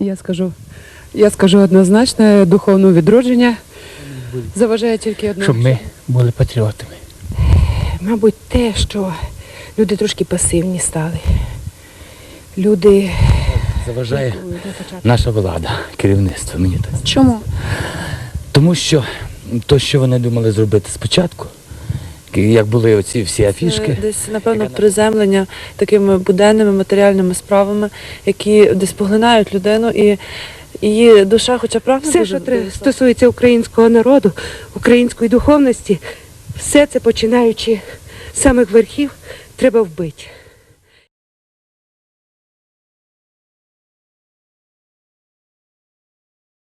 Я скажу, я скажу однозначно, духовне відродження заважає тільки одне. щоб ми були патріотами. Мабуть, те, що люди трошки пасивні стали. Люди Заважає наша влада, керівництво. Мені так. Чому? Тому що то, що вони думали зробити спочатку, як були оці всі афішки, Десь, напевно, приземлення такими буденними матеріальними справами, які десь поглинають людину і її душа, хоча правда все, що треба, стосується українського народу, української духовності, все це починаючи з самих верхів, треба вбити.